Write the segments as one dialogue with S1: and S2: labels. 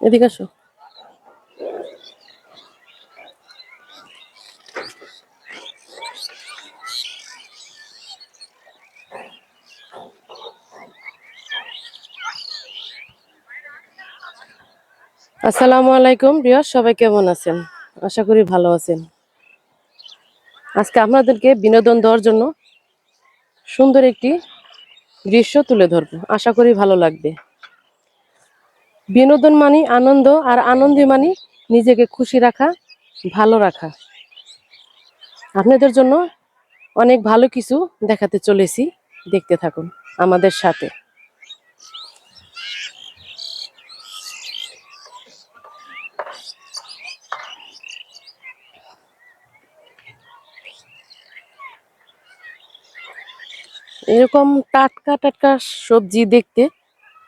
S1: এদিকে আসো। আসসালামু আলাইকুম রিয়াজ সবাই কেমন আছেন? আশা করি ভালো আছেন। আজকে আপনাদেরকে বিনোদন দেওয়ার জন্য সুন্দর একটি দৃশ্য তুলে ধরবো। আশা করি ভালো লাগবে। বিনোদন মানে আনন্দ আর আনন্দী মানে নিজেকে খুশি রাখা, ভালো রাখা। আপনাদের জন্য অনেক ভালো কিছু দেখাতে চলেছি। দেখতে থাকুন আমাদের সাথে। এরকম টাটকা টাটকা সবজি দেখতে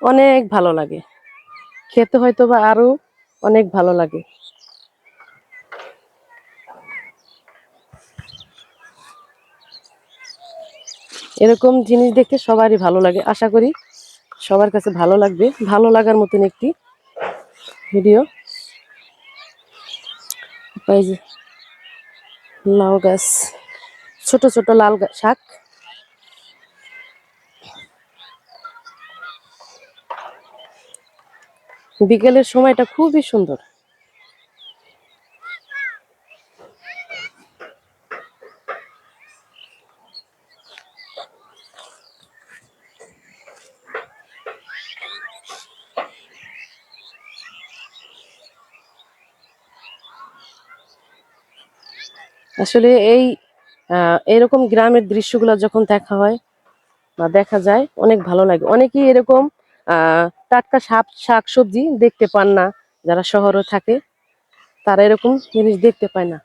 S1: অনেক ভালো লাগে। খেতে হয়তো বা আরও অনেক ভালো লাগে। এরকম জিনিস দেখতে সবারই ভালো লাগে। আশা করি সবার কাছে ভালো লাগবে। ভালো লাগার মতন একটি ভিডিও লাউ গাছ, ছোট ছোট লাল শাক। বিকেলের সময়টা খুবই সুন্দর। আসলে এই এরকম গ্রামের দৃশ্যগুলো যখন দেখা হয় বা দেখা যায়, অনেক ভালো লাগে। অনেকেই এরকম টাটকা শাক শাক সবজি দেখতে পান না যারা শহরে থাকে। তারা এরকম জিনিস দেখতে পায় না।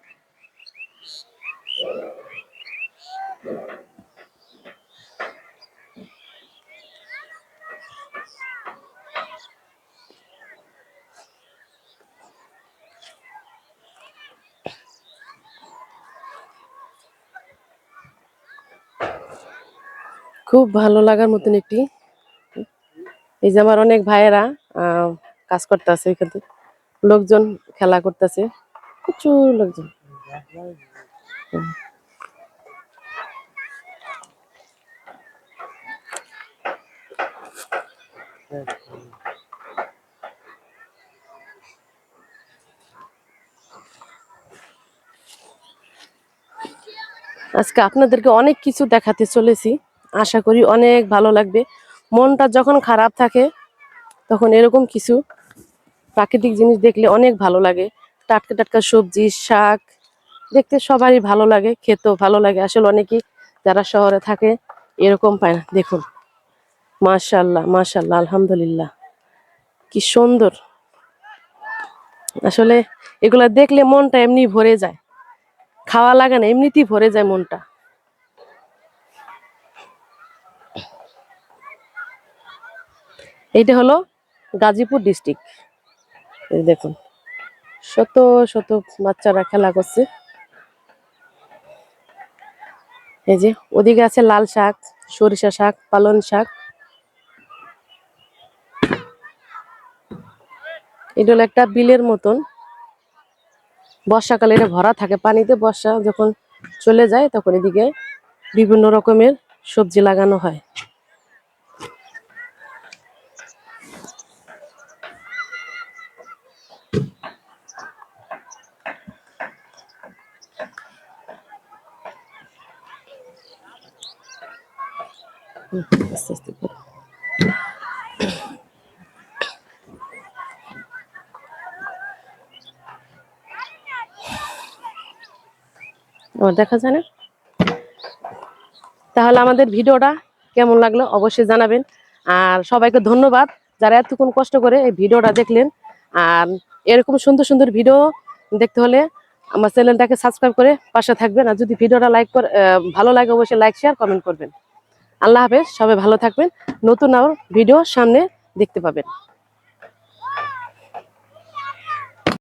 S1: খুব ভালো লাগার মতন একটি এই যে আমার অনেক ভাইয়েরা কাজ করতেছে এখানে। লোকজন খেলা করতেছে, প্রচুর লোকজন। আজকে আপনাদেরকে অনেক কিছু দেখাতে চলেছি। আশা করি অনেক ভালো লাগবে। মনটা যখন খারাপ থাকে, তখন এরকম কিছু প্রাকৃতিক জিনিস দেখলে অনেক ভালো লাগে। টাটকা টাটকা সবজি, শাক দেখতে সবারই ভালো লাগে, খেতেও ভালো লাগে। আসলে অনেকেই যারা শহরে থাকে, এরকম পায় না। দেখুন মাশাল্লাহ মাশাল্লাহ আলহামদুলিল্লাহ। কি সুন্দর। আসলে এগুলা দেখলে মনটা এমনি ভরে যায়। খাওয়া লাগে না, এমনিতেই ভরে যায় মনটা। এইটা হলো গাজীপুর ডিস্ট্রিক্ট দেখুন, শত শত বাচ্চারা খেলা করছে। এই যে, ওদিকে আছে লাল শাক, সরিষা শাক পালন শাক। এটা হলো একটা বিলের মতন। বর্ষাকালে এটা ভরা থাকে, পানিতে বর্ষা যখন চলে যায় তখন এদিকে বিভিন্ন রকমের সবজি লাগানো হয়। দেখা যায় না? তাহলে আমাদের ভিডিওটা কেমন লাগল অবশ্যই জানাবেন। আর সবাইকে ধন্যবাদ যারা এতক্ষণ কষ্ট করে এই ভিডিওটা দেখলেন। আর এরকম সুন্দর সুন্দর ভিডিও দেখতে হলে আমার চ্যানেলটাকে সাবস্ক্রাইব করে পাশে থাকবেন। আর যদি ভিডিওটা লাইক ভালো লাগে অবশ্যই লাইক শেয়ার কমেন্ট করবেন। আল্লাহ হাফেজ সবাই ভালো থাকবেন। নতুন আর ভিডিও সামনে দেখতে পাবেন।